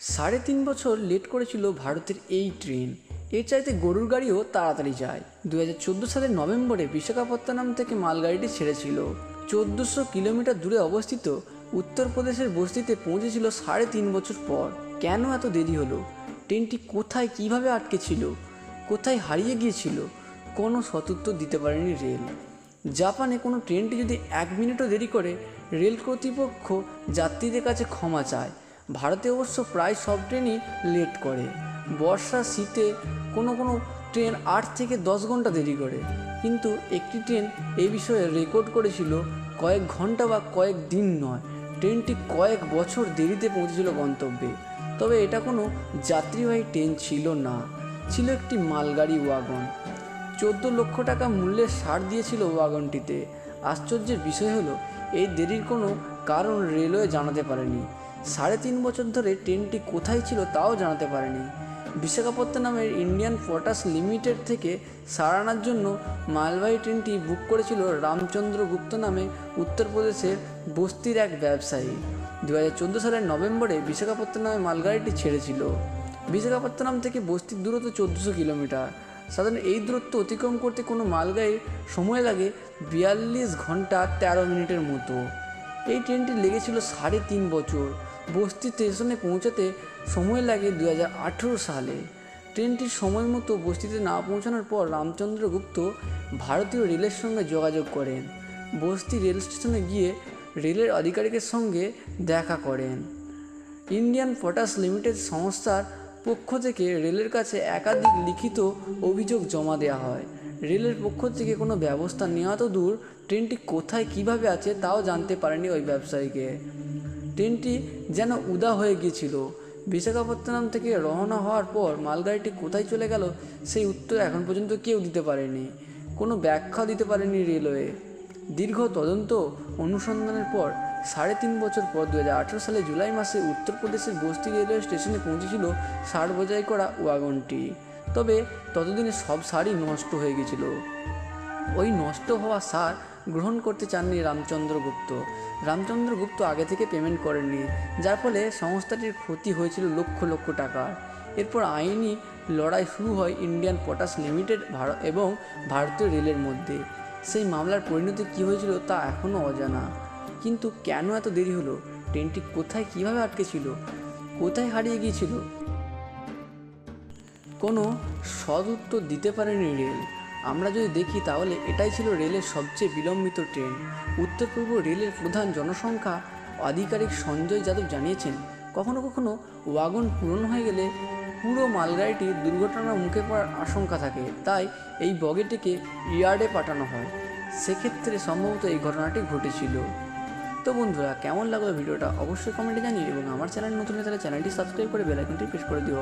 সাড়ে তিন বছর লেট করেছিল ভারতের এই ট্রেন। এর চাইতে গরুর গাড়িও তাড়াতাড়ি যায়। দু হাজার চোদ্দ সালের নভেম্বরে বিশাখাপত্তনম থেকে মালগাড়িটি ছেড়েছিল। চোদ্দোশো কিলোমিটার দূরে অবস্থিত উত্তরপ্রদেশের বস্তিতে পৌঁছেছিল সাড়ে তিন বছর পর। কেন এত দেরি হলো? ট্রেনটি কোথায় কীভাবে আটকে ছিল কোথায় হারিয়ে গিয়েছিল? কোনো সতুত্তর দিতে পারেনি রেল। জাপানে কোনো ট্রেনটি যদি এক মিনিটও দেরি করে, রেল কর্তৃপক্ষ যাত্রীদের কাছে ক্ষমা চায়। ভারতে অবশ্য প্রায় সব ট্রেনই লেট করে। বর্ষা, শীতে কোনো কোনো ট্রেন আট থেকে দশ ঘণ্টা দেরি করে। কিন্তু একটি ট্রেন এই বিষয়ে রেকর্ড করেছিল কয়েক ঘণ্টা বা কয়েক দিন নয়। ট্রেনটি কয়েক বছর দেরিতে পৌঁছেছিল গন্তব্যে। তবে এটা কোনো যাত্রীবাহী ট্রেন ছিল না। ছিল একটি মালগাড়ি ওয়াগন। চোদ্দ লক্ষ টাকা মূল্যের সার দিয়েছিল ওয়াগনটিতে। আশ্চর্যের বিষয় হলো, এই দেরির কোনো কারণ রেলওয়ে জানাতে পারেনি। সাড়ে তিন বছর ধরে ট্রেনটি কোথায় ছিল তাও জানাতে পারেনি। বিশাখাপত্তনমের ইন্ডিয়ান পটাস লিমিটেড থেকে সারানার জন্য মালবাহী ট্রেনটি বুক করেছিল রামচন্দ্র গুপ্ত নামে উত্তরপ্রদেশের বস্তির এক ব্যবসায়ী। দু হাজার চোদ্দ সালের নভেম্বরে বিশাখাপত্তনমে মালগাড়িটি ছেড়েছিল। বিশাখাপত্তনম থেকে বস্তির দূরত্ব চোদ্দোশো কিলোমিটার। সাধারণত এই দূরত্ব অতিক্রম করতে কোনো মালগাড়ির সময় লাগে বিয়াল্লিশ ঘণ্টা তেরো মিনিটের মতো। এই ট্রেনটি লেগেছিল সাড়ে তিন বছর। বস্তি স্টেশনে পৌঁছাতে সময় লাগে দু হাজার আঠেরো সালে। ট্রেনটির সময় মতো বস্তিতে না পৌঁছানোর পর রামচন্দ্র গুপ্ত ভারতীয় রেলের সঙ্গে যোগাযোগ করেন। বস্তি রেল স্টেশনে গিয়ে রেলের আধিকারিকের সঙ্গে দেখা করেন। ইন্ডিয়ান পটাশ লিমিটেড সংস্থার পক্ষ থেকে রেলের কাছে একাধিক লিখিত অভিযোগ জমা দেওয়া হয়। রেলের পক্ষ থেকে কোনো ব্যবস্থা নেওয়া তো দূর, ট্রেনটি কোথায় কীভাবে আছে তাও জানতে পারেনি ওই ব্যবসায়ীকে। ট্রেনটি যেন উদা হয়ে গিয়েছিল। বিশাখাপত্তনম থেকে রওনা হওয়ার পর মালগাড়িটি কোথায় চলে গেল, সেই উত্তর এখন পর্যন্ত কেউ দিতে পারেনি। কোনো ব্যাখ্যা দিতে পারেনি রেলওয়ে। দীর্ঘ তদন্ত অনুসন্ধানের পর সাড়ে তিন বছর পর দু হাজার আঠেরো সালে জুলাই মাসে উত্তরপ্রদেশের বস্তি রেলওয়ে স্টেশনে পৌঁছেছিল ষাট বোঝাই করা ওয়াগনটি। তবে ততদিনে সব সারই নষ্ট হয়ে গেছিল ওই নষ্ট হওয়া সার গ্রহণ করতে চাননি রামচন্দ্র গুপ্ত। রামচন্দ্র গুপ্ত আগে থেকে পেমেন্ট করেননি, যার ফলে সংস্থাটির ক্ষতি হয়েছিল লক্ষ লক্ষ টাকার এরপর আইনি লড়াই শুরু হয় ইন্ডিয়ান পটাশ লিমিটেড ভারত এবং ভারতীয় রেলের মধ্যে। সেই মামলার পরিণতি কী হয়েছিল তা এখনও অজানা। কিন্তু কেন এত দেরি হলো? ট্রেনটি কোথায় কীভাবে আটকে ছিল? কোথায় হারিয়ে গিয়েছিল? কোনো সদ উত্তর দিতে পারেনি রেল। আমরা যদি দেখি তাহলে এটাই ছিল রেলের সবচেয়ে বিলম্বিত ট্রেন। উত্তর পূর্ব রেলের প্রধান জনসংখ্যা আধিকারিক সঞ্জয় যাদব জানিয়েছেন, কখনো কখনো ওয়াগন পূরণ হয়ে গেলে পুরো মালগাড়িটি দুর্ঘটনার মুখে পড়ার আশঙ্কা থাকে, তাই এই বগেটিকে ইয়ার্ডে পাঠানো হয়। সেক্ষেত্রে সম্ভবত এই ঘটনাটি ঘটেছিল। তো বন্ধুরা, কেমন লাগল ভিডিওটা অবশ্যই কমেন্টে জানিয়ে এবং আমার চ্যানেল নতুন হয়ে তাহলে চ্যানেলটি সাবস্ক্রাইব করে বেলাইকনটি প্রেস করে দিও।